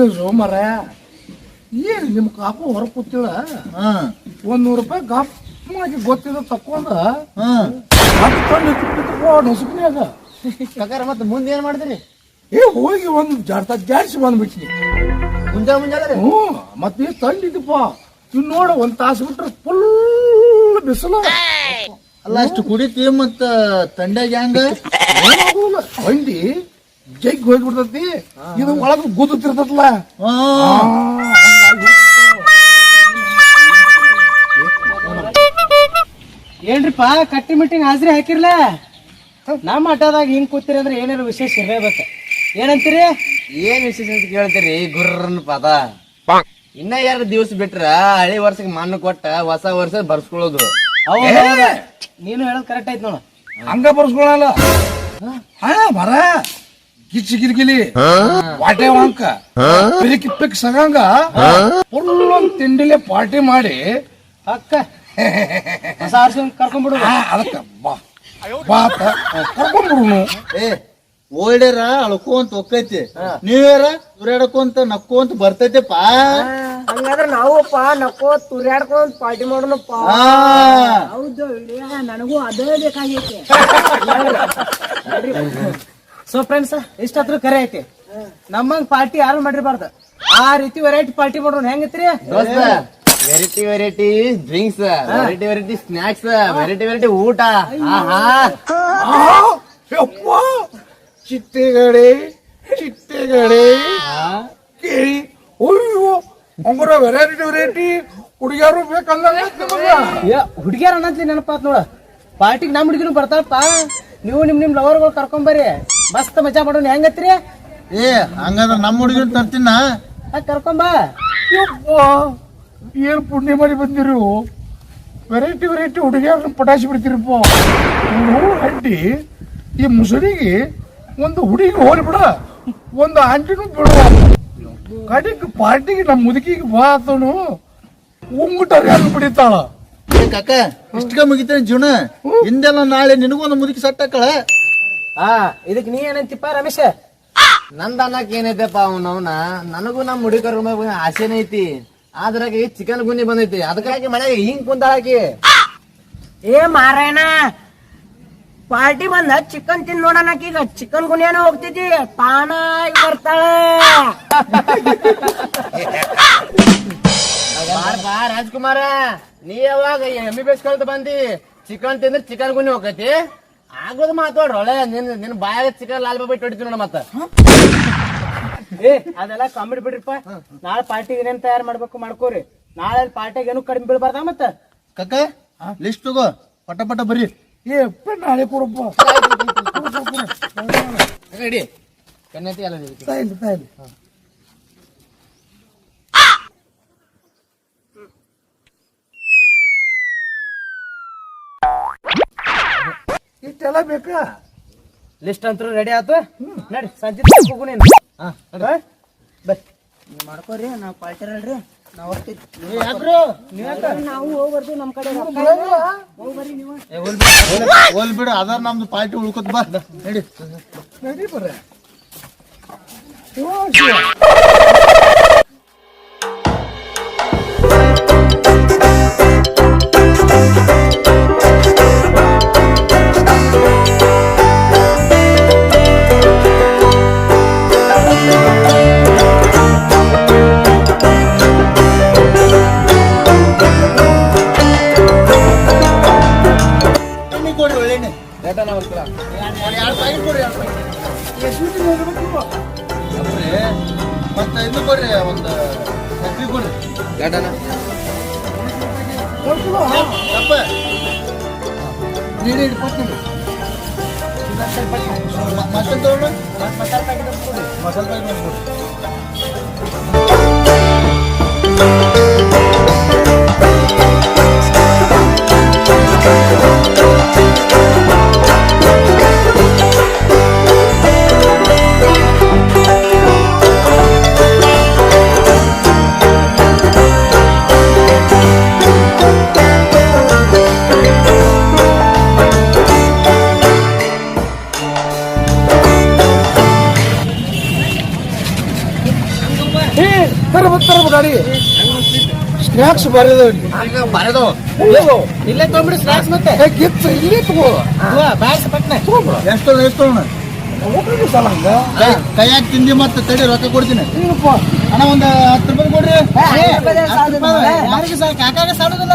ಎಲ್ಲಿ ವಿಶೇಷ ಮರ. ಏನು ನಿಮ್ಮ ಕಾಪು ಹೊರ ಕೂತಿಲ್ಲ? ಹಾ. ಒಂದ್ ನೂರು ರೂಪಾಯಿ ಕಾಪ್ ಆಗಿ ಗೊತ್ತಿದ ತಕೊಂಡ ಹಾ. ಹತ್ತು ಟನ್ ಮತ್ತೆ ಮುಂದೆ ಏನು ಮಾಡಿದ್ರಿ ಏ ಹೋಗಿ ಒಂದು ಜಾಡ್ತ ಜಾಡ್ಸಿ ಬಂದ್ಬಿಟ್ನಿ. ಮುಂಜಾ ಮುಂಜಾನೆ ಹ್ಞೂ ಮತ್ತೆ ತಂಡಿದ್ದಪ್ಪ ಇನ್ನು ನೋಡ ಒಂದು ತಾಸು ಬಿಟ್ರೆ ಫುಲ್ ಬಿಸಿಲು. ಅಲ್ಲ ಅಷ್ಟು ಕುಡಿತಿ ಮತ್ತ ತಂಡ್ಯಾಗ ಹೆಂಗ ಏನಾಗೋಲ್ಲ ತಂಡಿ ಜಗ್ ಹೋಗ್ಬಿಡ್ತೈತಿ. ಇದು ಒಳಗೆ ಗುದ್ದುತ್ತಿರ್ತದಲ್ಲ ಹಾ. ಏನ್ರಿಪ್ಪ ಕಟ್ಟಿ ಮಿಟ್ಟಿಂಗ್ ಹಾಜರಿ ಹಾಕಿರ್ಲ? ನಮ್ಮ ಆಟದಾಗ ಹಿಂಗ್ ಕೂತಿರಿ ಅಂದ್ರೆ ಏನೇನು ವಿಶೇಷ ಇರಬೇಕು ಏನಂತೀರಿ? ಏನ್ ವಿಶೇಷ ಅಂತ ಕೇಳ್ತೀರಿ ಗುರ್ರನ್ ಪದ. ಇನ್ನ ಎರಡು ದಿವಸ ಬಿಟ್ರ ಹಳೆ ವರ್ಷಕ್ಕೆ ಮಣ್ಣು ಕೊಟ್ಟ ಹೊಸ ವರ್ಷ ಬರ್ಸ್ಕೊಳ್ಳೋದು. ನೀನು ಹೇಳೋದು ಕರೆಕ್ಟ್ ಆಯ್ತು ನೋಡು. ಹಂಗ ಬರ್ಸ್ಕೊಳಲ್ಲ. ಹಾ? ಮರ ಕಿಚ್ಚಿ ಕಿರಿಕಿಲಿ ವಾಟೆ ವಾಂಕ ಪಿರಿಕಿ ಪಿಕ್ ಸಗಂಗ. ಫುಲ್ ಒಂದ್ ತಿಂಡಿಲೆ ಪಾರ್ಟಿ ಮಾಡಿ ಅಕ್ಕ. ಹೊಸ ವರ್ಷ ಕರ್ಕೊಂಡ್ಬಿಡು. ಅದಕ್ಕ. ಬಾ. ಬಾತ ಕರ್ಕೊಂಡ್ಬಿಡುನು. ಏ ಓಲ್ಡೇರ ಅಳ್ಕೊಂತ ಹೋಗ್ತೈತಿ ನೀವೇರ ತುರ್ಯಾಡ್ಕೊಂತ ನಕ್ಕೊಂತ ಬರ್ತೈತಿಪ್ಪ. ಹಂಗಾದ್ರೆ ನಾವಪ್ಪ ನಕ್ಕೋತ್ ಅಂತ ಪಾರ್ಟಿ ಮಾಡೋಣಪ್ಪ. ಹೌದು ನನಗೂ ಅದೇ ಬೇಕಾಗೈತೆ. ಸೊ ಫ್ರೆಂಡ್ಸ್ ಇಷ್ಟತ್ರ ಕರೆ ಐತಿ. ನಮ್ಮಂಗ್ ಪಾರ್ಟಿ ಯಾರು ಮಾಡಿರ್ಬಾರ್ದು. ಆ ರೀತಿ ವೆರೈಟಿ ಪಾರ್ಟಿ ಮಾಡೋಣ ಹೆಂಗತ್ರಿ? ದೋಸ್ತ variety variety drinks variety variety snacks variety variety ಊಟ. ಚಿಟ್ಟೆಗಡೆ ಚಿಟ್ಟೆಗಡೆ ಕೇಳಿ ಅಯ್ಯೋ ವೆರೈಟಿ ವೆರೈಟಿ ಹುಡುಗಿಯರು ಬೇಕಲ್ಲ ಹುಡುಗಿಯರ್ ಅನ್ನತ್ಲಿ ನೆನಪಾತ್ ನೋಡ. ಪಾರ್ಟಿಗೆ ನಮ್ಮ ಹುಡುಗಿನೂ ಬರ್ತಾವಪ್ಪ ನೀವು ನಿಮ್ ನಿಮ್ ಲವರ್ಗಳು ಕರ್ಕೊಂಬರ್ರಿ ಮಸ್ತ್ ಮಜಾ ಮಾಡೋಣ ಹೆಂಗತ್ರಿ? ಏ ಹಂಗಂದ್ರ ನಮ್ಮ ಹುಡುಗಿನ ತರ್ತೀನ? ಕರ್ಕೊಂಬ ಏನ್ ಪುಣ್ಯ ಮಾಡಿ ಬಂದಿರು? Variety variety ಹುಡುಗಿಯರನ್ನ ಪಟಾಯಿಸಿ ಬಿಡ್ತೀರಪ್ಪ. ಅಡ್ಡಿ ಈ ಮುಸುರಿಗೆ ಒಂದು ಹುಡುಗಿ ಹೋಲಿ ಬಿಡ ಒಂದು ಆಂಟಿನೂ ಬಿಡು. ಕಡಿಗೆ ಪಾರ್ಟಿಗೆ ನಮ್ಮ ಮುದುಕಿಗೆ ಬಾ ಆತನು ಉಂಗುಟಾರ ಯಾರು ಬಿಡಿತಾಳ. ಏ ಕಕ್ಕ ಇಷ್ಟಕ ಮುಗಿತೇನೆ ಜೀವನ? ಹಿಂದೆಲ್ಲ ನಾಳೆ ನಿನಗೊಂದು ಮುದುಕಿ ಸಟ್ಟ ಹಾಕಳ ಹಾ ಇದಕ್ ನೀ ಏನಂತಿಪ್ಪ ರಮೇಶ? ನಂದ ಅನ್ನಕ್ ಏನೈತೆಪ್ಪ ಅವನವನ ನನಗೂ ನಮ್ಮ ಹುಡುಗರ ಆಸೆನೇ ಐತಿ. ಅದ್ರಾಗ ಚಿಕನ್ ಗುಂಡಿ ಬಂದೈತಿ. ಅದಕ್ಕಾಗಿ ಮನೆಗೆ ಹಿಂಗ್ ಕುಂತಾಳಕಿ ಏ ಮಾರಾಯಣ ಪಾರ್ಟಿ ಬಂದ ಚಿಕನ್ ತಿನ್ ನೋಡೋಣ ಈಗ ಚಿಕನ್ ಗುನಿಯಾನ ಹೋಗ್ತಿದ್ದಿ ತಾನಾಗಿ ಬರ್ತಾಳ. ಬಾರ್ ಬಾ ರಾಜ್ಕುಮಾರ. ನೀ ಯಾವಾಗ ಎಮ್ಮಿ ಬಿ ಎಸ್ ಕಲ್ತ ಬಂದಿ? ಚಿಕನ್ ತಿಂದ್ರೆ ಚಿಕನ್ ಗುಣಿ ಹೋಗತಿ ಆಗೋದು ಮಾತಾಡ್ರ ಒಳ್ಳೆ ನಿನ್ ನಿನ್ ಬಾಯಾಗ ಚಿಕನ್ ಲಾಲ್ ಬಾಬಾ ಇಟ್ಟು ನೋಡ ಮತ್ತ. ಏ ಅದೆಲ್ಲ ಕಾಮಿಡಿ ಬಿಡ್ರಿಪ್ಪ. ನಾಳೆ ಪಾರ್ಟಿಗೆ ಏನೇನ್ ತಯಾರು ಮಾಡ್ಬೇಕು ಮಾಡ್ಕೋರಿ. ನಾಳೆ ಪಾರ್ಟಿಗೆ ಏನು ಕಡಿಮೆ ಬೀಳ್ಬಾರ್ದ ಮತ್ತ? ಕಕ್ಕ ಲಿಸ್ಟ್ ತಗೋ. ಪಟ ಪಟ ಬರ್ರಿ ಏ ನಾಳೆ ಕೊಡಪ್ಪ. ರೆಡಿ ಕನ್ನತಿ ಎಲ್ಲ ಇಷ್ಟೆಲ್ಲ ಬೇಕಾ? ಲಿಸ್ಟ್ ಅಂತೂ ರೆಡಿ ಆತು. ನಡಿ ಸಂಜೆ ಹೋಗು ನೀನು. ಹಾ, ನಡಿ. ಬಾ. ಮಾಡ್ಕೋರಿ ನಾವು ಪಾರ್ಟಿ ಅಲ್ರಿ ನಾವು ಹೋಗ್ತಿದ್ವಿ ಏ, ಯಾಕ್ರು? ನೀವ್ ಯಾಕ? ನಾವು ಹೋಗಿ ಬರ್ತೀವಿ ನಮ್ ಕಡೆ ಹೋಲ್ ಬಿಡು ಅದ ನಮ್ದು ಪಾರ್ಟಿ ಉಳ್ಕೊತ್ ಬಾ. ನಡಿ. ನಡಿ ಬರ್ರೆ. ಒಳ್ಳೆಣ್ಣೆ ಒಂದ್ ಮತ್ತೆ ಮತ್ತ ಇದು ಕೊಡ್ರಿ ಒಂದು ಸಕ್ರಿ ಕೊಡ್ರಿ. ಯಪ್ಪ ನೀಡಿ ಇಟ್ಕೊತೀನಿ ಮಸಾಲೆ ತಗೊಂಡು ಮಸಾಲೆ ಪ್ಯಾಕೆಟ್ ಕೊಡ್ರಿ. ಮಸಾಲೆ ಪ್ಯಾಕೆಟ್ ಕೊಡ್ರಿ. ಸ್ನಾಕ್ಸ್ ಬರೋದು ಬರೋದು. ಇಲ್ಲೇ ತೊಗೊಂಬಿಡು ಸ್ನಾಕ್ಸ್ ಮತ್ತೆ. ಗಿಫ್ಟ್ ಇಲ್ಲೇ ತಗೋ. ಬ್ಯಾಸ್ ಪಟ್ನೆ. ಎಷ್ಟು ಎಷ್ಟು ಸಲ ಹಂಗ? ಕೈಯಾಗ ತಿಂದಿ ಮತ್ತೆ ತಡಿ ರೊಕ್ಕ ಕೊಡ್ತೀನಿ. ಅಣ್ಣ ಒಂದು ಹತ್ತು ರೂಪಾಯಿ ಕೊಡ್ರಿ. ಯಾರಿಗೆ ಸರ್ ಕಾಕಾಗ ಸಾಲುದಿಲ್ಲ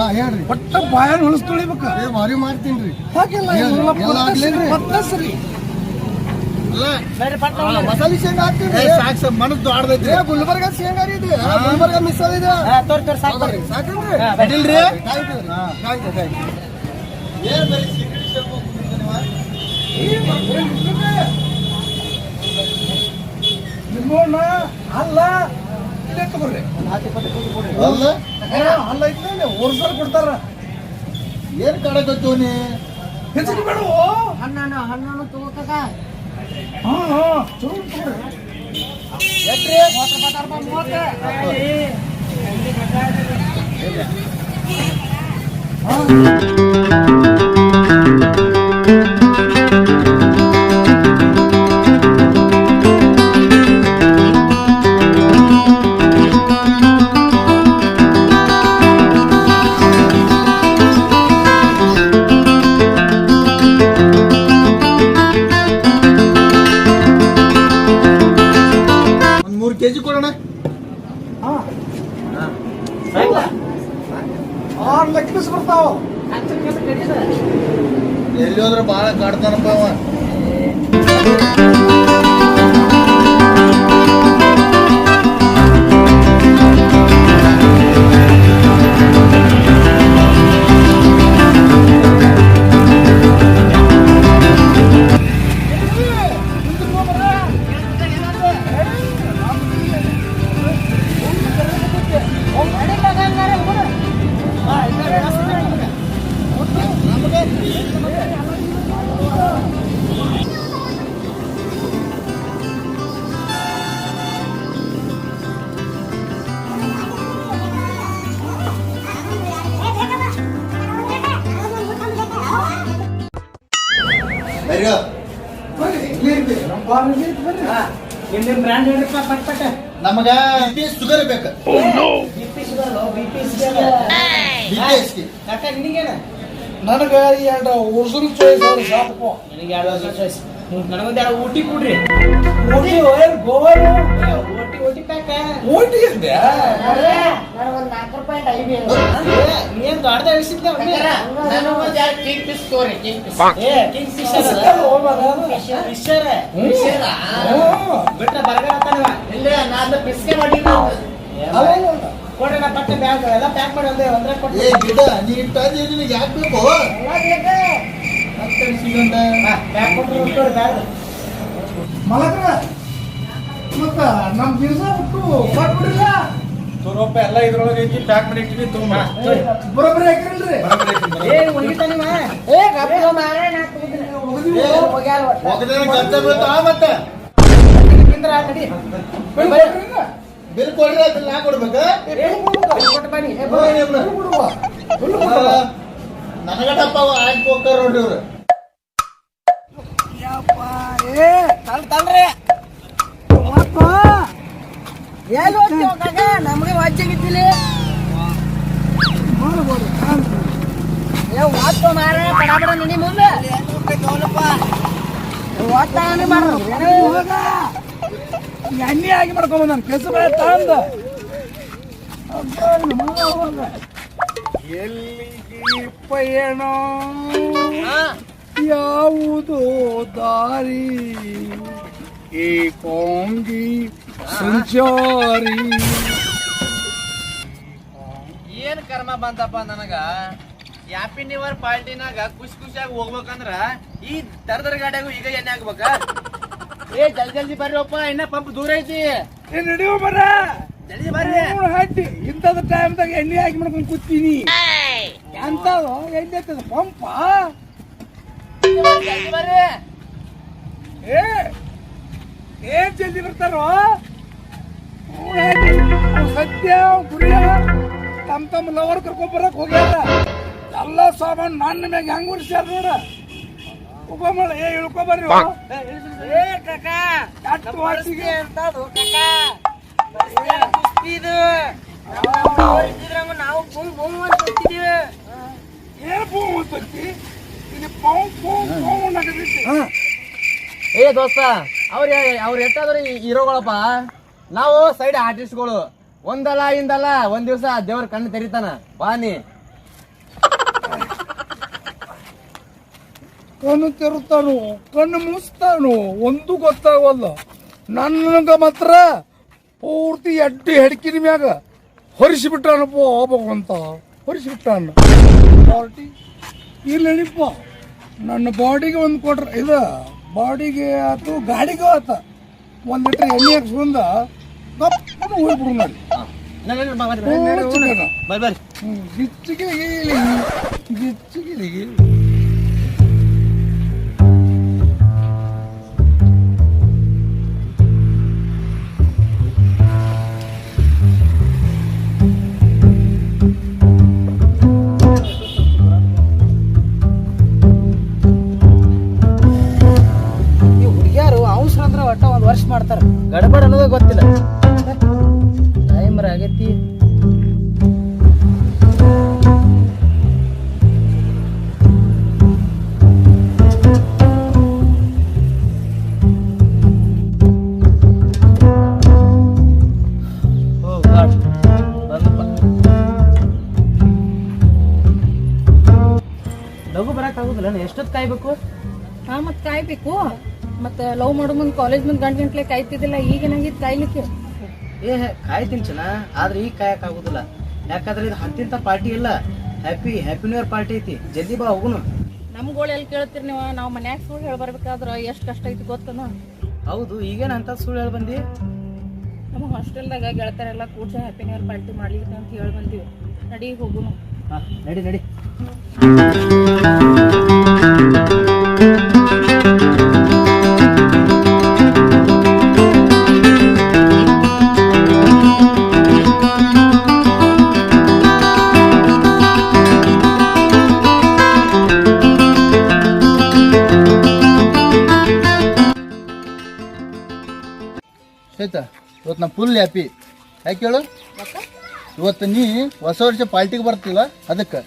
ಹಾ ಹೇಳ್ರಿ. ಒಟ್ಟ ಬಾಯನ್ ಹೊಳಸ್ತೊಳಿಬೇಕ ಏ, ಮಾರಿ ಮಾಡ್ತೀನಿ ಹಾಗೆಲ್ಲ ಎಲ್ಲ- ಎಲ್ಲ ಎಲ್ಲ ಆಗ್ಲೇನ್ರಿ? ಪತ್ತ ಸರಿ ಮಸಾಲೆ ಶೇಂಗಾ ಹಾಕ್ತೀನಿ ಸಾಕು ಸರ್ ಮನಸ್ಸು ದೊಡ್ಡದೈತಿ ಗುಲ್ಬರ್ಗ ಶೇಂಗಾ ರೀ ಇದು. ಗುಲ್ಬರ್ಗ ಮಿಸ್ ಇದೆ. ತೋರ್ ತೋರ್ ಸಾಕು ಬರ್ರಿ ಸಾಕಲ್ರಿ ಹಾ, ಅಡ್ಡಿಲ್ರಿ ಕಾಯ್ತು ಕಾಯ್ತು ಏನ್ ಬರೀ ಸಿಗರೇಟ್ ಸೇರ್ಕೊಂಡ್ ಕೂತಿದ್ದೀರಿ ನೀವ? ನಿಮ್ಮನ್ನ ಅಲ್ಲ. ಇಲ್ಲೇ ತಗೋರಿ ಅಲ್ಲ? ಅಲ್ಲ ಇದ್ಮೇಲೆ ಕೊಡ್ತಾರ. ಏನ್ ಕಾಡಕತ್ತು ನೀ? ಹೆಚ್ಚಿಗೆ ಬೇಡ ಹಣ್ಣು ಹಣ್ಣು ತಗೋತದ ಹಾ ಹಾ ಚಲೋ ತಗೋರಿ ಒಂದ್ ಎಲ್ಲಿ ಹೋದ್ರೆ ಬಾಳ ಕಾಡ್ತಾನಪ್ಪ ಅವ. ಬ್ರ್ಯಾಂಡ್ ಹೇಳ್ರಪ್ಪ ಪಟ್ ಪಟ್. ನಮಗ ಬಿ ಶುಗರ್ ಬೇಕು. B P sugar B P sugar ನಿನಗೇನ? ನನಗ ಎರಡು ಒರ್ಸಲ್ ಚಾಯ್ಸ್ ಅವ್ರು ಸಾಕು ನಿನಗೆ ಎರಡು ವರ್ಷ ಚಾಯ್ಸ್ ನನಗೊಂದು ಎರಡು ಊಟಿ ಕೊಡ್ರಿ. ಓಟಿ ಓಯಲ್ ಗೋವಲ್ ಓಟಿ ಓಟಿ ಪ್ಯಾಕ ಓಟಿ ಅಂದೆ ನನಗೊಂದು ನಾಲ್ಕು ರೂಪಾಯಿ ಐದು ಏನ್ ಇಳಿಸಿದ್ದೆ ಕಿಂಗ್ ತೋರಿ ಕಿಂಗ್ ಪಿಸ್ ಏ ಕಿಂಗ್ ಫಿಶರ್? ಫಿಶರ್ ಬಿಟ್ರೆ ಬರ್ಗರ್ ಅಂತಾನವ ಇಲ್ಲ ನಾನು ಕೊಡ್ರಿ ನಾ ಪಟ್ಟೆ ಬ್ಯಾಗ್ ಎಲ್ಲ ಪ್ಯಾಕ್ ಮಾಡಿ ಒಂದೇ ಒಂದ್ರ ಏ ಗಿಡ ನೀ ಇಟ್ಟಾದಿ ನಿನಗೆ ಯಾಕೆ ಬೇಕು? ಮತ್ತೆ ಸಿಗಂತ? ಪ್ಯಾಕ್ ಕೊಟ್ಟರು ಬ್ಯಾಗ್. ಮತ್ತ ನಮ್ ದಿವಸ ಬಿಟ್ಟು ಕೊಟ್ಬಿಡ್ರಿಲ್ಲ? ರೂಪ ಎಲ್ಲ ಇದ್ರೊಳಗೆ ಐತಿ ಪ್ಯಾಕ್ ಮಾಡಿ ಇಟ್ಟಿವಿ ತುಂಬ ಬರೋಬ್ಬರಿ ಹಾಕಿರಲ್ರಿ ಏ ಒಣಗಿತ ನಿಮ್ಮ ಏ ಗಪ್ಪ ಮಾರೇ ನಾ ಬೀಳ್ತಾ ಮತ್ತೆ? ನಡಿ. ಬಿಲ್ ಕೊಡ್ರಿ. ಅದನ್ನ ನಾ ಕೊಡ್ಬೇಕಾ. ನನಗಟಪ್ಪ ಆಯ್ತು ಹೋಗ್ತಾರ ನೋಡ್ರಿ ಏ ತಲ್ ತಲ್ರಿ. ಎಲ್ಲಿ ಹೋಗ್ತೀವ ಕಾಕ ನಮಗೆ ವಾಚ್ಯಾಗಿದ್ದಿಲ್ಲ ಏ ವಾಚ್ಕೊ ಮಾರ ಬಡ ಬಡ ನಡಿ ಮುಂದೆ. ವಾಚ್ತಾನೆ ಮಾರ ಎಣ್ಣೆ ಆಗಿ ಮಾಡ್ಕೊಂಬ ನಾನು ಕೆಸ ಬೇಡ ತಂದ ಎಲ್ಲಿಗೆ ಪಯಣ? ಯಾವುದು ದಾರಿ? ಏಕಾಂಗಿ ಸಂಚಾರಿ. ಏನ್ ಕರ್ಮ ಬಂತಪ್ಪ ನನಗ? ಹ್ಯಾಪಿ ನ್ಯೂ ಇಯರ್ ಪಾರ್ಟಿನಾಗ ಖುಷಿ ಖುಷಿಯಾಗಿ ಹೋಗ್ಬೇಕಂದ್ರ ಈ ದರ್ದರ ಗಾಡಿಯಾಗ ಈಗ ಎಣ್ಣೆ ಹಾಕ್ಬೇಕ? ಏ ಜಲ್ದಿ ಜಲ್ದಿ ಬರ್ರಿಪ್ಪ ಇನ್ನ ಪಂಪ್ ದೂರ ಐತಿ. ಏನ್ ನಡೆಯೋ ಬರ ಜಲ್ದಿ ಬರ್ರಿ. ಹಟ್ಟಿ. ಇಂಥದ ಟೈಮ್ದಾಗ ಎಣ್ಣೆ ಹಾಕಿ ಮಾಡ್ಕೊಂಡು ಕೂತೀನಿ. ಎಂತದು ಎಣ್ಣೆ ಐತದ ಪಂಪ. ಜಲ್ದಿ ಬರ್ರಿ. ಏ ಏನ್ ಜಲ್ದಿ ಬರ್ತಾರೋ? ಸತ್ಯ ಗುರಿಯ. ತಮ್ಮ ತಮ್ಮ ಲವರ್ ಕರ್ಕೊಂಡ್ ಬರಕ್ ಹೋಗ್ಯಾರ. ಎಲ್ಲ ಸಾಮಾನು ನನ್ನ ಮ್ಯಾಗ ಹೆಂಗ್ ಉರ್ಸ್ಯಾರ ನೋಡ. ಉಪಮಳ ಏ ಇಳ್ಕೊ ಬರ್ರಿ ಏ ಕಾಕಾ. ಅಷ್ಟು ವಾಸಿಗೆ ಅಂತ ಅದು ಕಾಕ. ಇದು. ನಾವು ಇದ್ರಂಗ ನಾವು ಅಂತ ಏ ಕೂತಿದೀವಿ ಅಂತ ಪೂ ಅಂತಂತಿ ಇಲ್ಲಿ ಪೌ ಪೌ ಪೌ ಅನ್ನಕತ್ತೈತಿ. ಏ ದೋಸ್ತ ಅವ್ರ ಅವ್ರ ಎಷ್ಟಾದ್ರು ಹೀರೋಗಳಪ್ಪ? ನಾವು ಸೈಡ್ ಆರ್ಟಿಸ್ಟ್ಗಳು. ಒಂದಲ್ಲ ಇಂದಲ್ಲ ಒಂದ್ ದಿವ್ಸ ದೇವ್ರ ಕಣ್ಣು ತೆರಿತಾನ. ಬಾನಿ ಕಣ್ಣು ತೆರುತ್ತಾನು, ಕಣ್ಣು ಮುಸ್ತಾನು ಒಂದು ಗೊತ್ತಾಗವಲ್ಲ. ನನ್ಗ ಮಾತ್ರ ಪೂರ್ತಿ ಎಡ್ಡಿ ಹೆಡ್ಕಿನ ಮ್ಯಾಗ ಹೊರಿಸಿಬಿಟ್ಟಾನಪ್ಪ ಭಗವಂತ ಹೊರಿಸಿಬಿಟ್ಟಾನ ಪಾರ್ಟಿ. ಹೇಳಿಪ್ಪ ನನ್ನ ಬಾಡಿಗೆ ಒಂದು ಕೊಟ್ರ, ಇದ ಬಾಡಿಗೆ ಆತು ಗಾಡಿಗೂ ಆತ. ಒಂದು ಲೀಟ್ರ್ ಎಣ್ಣೆ ಹಾಕ್ಸ್ಕೊಂಡ ಗಪ್ಪನ ಹೋಗ್ಬಿಡು ನೋಡಿ ಬರ್ರಿ ಬರ್ರಿ ಗಿಚ್ಚಿಗೆ ಗಿಚ್ಚಿಗೆ ಕಾಯ್ಬೇಕು ಮತ್ತೆ ಲವ್ ಮಾಡೋ ಮುಂದ್ ಕಾಲೇಜ್ ಮುಂದ್ ಗಂಟೆ ಗಂಟ್ಲೆ ಕಾಯ್ತಿದ್ದಿಲ್ಲ ಈಗ ಏನಾಗಿತ್ತು ಕಾಯ್ಲಿಕ್ಕೆ. ಏ ಕಾಯ್ತೀನಿ ಚೆನ್ನ ಆದ್ರೆ ಈಗ ಕಾಯಕ್ ಆಗುದಿಲ್ಲ. ಯಾಕಂದ್ರೆ ಇದು ಹತ್ತಿಂತ ಪಾರ್ಟಿ ಇಲ್ಲ. Happy happy new year party ಐತಿ. ಜಲ್ದಿ ಬಾ ಹೋಗುನು. ನಮ್ಗಳು ಎಲ್ಲಿ ಕೇಳ್ತೀರಿ ನೀವು? ನಾವು ಮನ್ಯಾಗ ಸುಳ್ಳು ಹೇಳಿ ಬರ್ಬೇಕಾದ್ರ ಎಷ್ಟು ಕಷ್ಟ ಐತಿ ಗೊತ್ತನ? ಹೌದು ಈಗೇನು ಅಂತ ಸುಳ್ಳು ಹೇಳಿ ಬಂದಿ? ನಮ್ಮ ಹಾಸ್ಟೆಲ್ದಾಗ ಗೆಳತಾರೆಲ್ಲ ಕೂಡ್ಸ ಹ್ಯಾಪಿ ನ್ಯೂ ಇಯರ್ ಪಾರ್ಟಿ ಮಾಡ್ಲಿಕ್ಕೆ ಅಂತ ಹೇಳಿ ಬಂದಿವಿ. ನಡಿ ಹೋಗುನು. ಹಾ ನಡಿ ನಡಿ. ಆಯ್ತಾ? ಇವತ್ತು ನಾ ಫುಲ್ ಹ್ಯಾಪಿ ಯಾಕೆ ಹೇಳು? ಇವತ್ತು ನೀ ಹೊಸ ವರ್ಷ ಪಾರ್ಟಿಗೆ ಬರ್ತಿಲ್ಲ ಅದಕ್ಕೆ.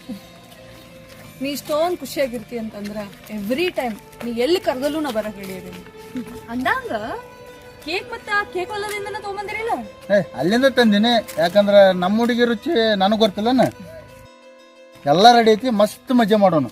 ನೀ ಇಷ್ಟೊಂದು ಖುಷಿಯಾಗಿರ್ತಿ ಅಂತಂದ್ರೆ ಎವ್ರಿ ಟೈಮ್ ನೀ ಎಲ್ಲಿ ಕರ್ದಲ್ಲೂ ನಾ ಬರಕ್ ಹೇಳಿ ಅಂದಂಗ ಕೇಕ್ ಮತ್ತ ಆ ಕೇಕ್ ಹೊಲದಿಂದ ತಗೊಂಬಂದಿರಿಲ್ಲ? ಏ ಅಲ್ಲಿಂದ ತಂದಿನಿ. ಯಾಕಂದ್ರೆ ನಮ್ಮ ಹುಡುಗಿ ರುಚಿ ನನಗೆ ಗೊತ್ತಿಲ್ಲನ. ಎಲ್ಲ ರೆಡಿ ಐತಿ ಮಸ್ತ್ ಮಜಾ ಮಾಡೋಣ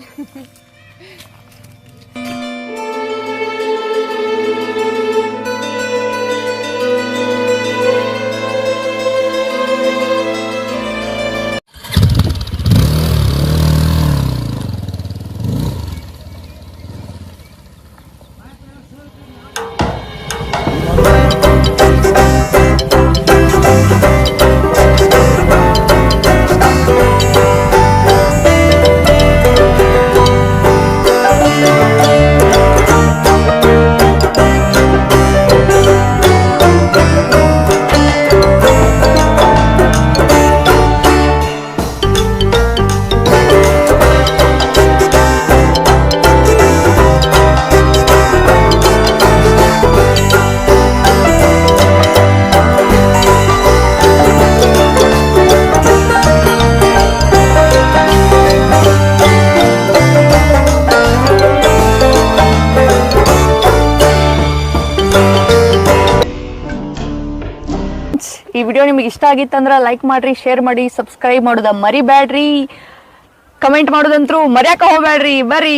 ನಿಮಗೆ ಇಷ್ಟ ಆಗಿತ್ತಂದ್ರ ಲೈಕ್ ಮಾಡ್ರಿ ಶೇರ್ ಮಾಡಿ ಸಬ್ಸ್ಕ್ರೈಬ್ ಮಾಡೋದ ಮರಿಬೇಡ್ರಿ ಕಮೆಂಟ್ ಮಾಡೋದಂತ್ರು ಮರ್ಯಾಕ ಹೋಗ್ಬೇಡ್ರಿ ಬರ್ರಿ.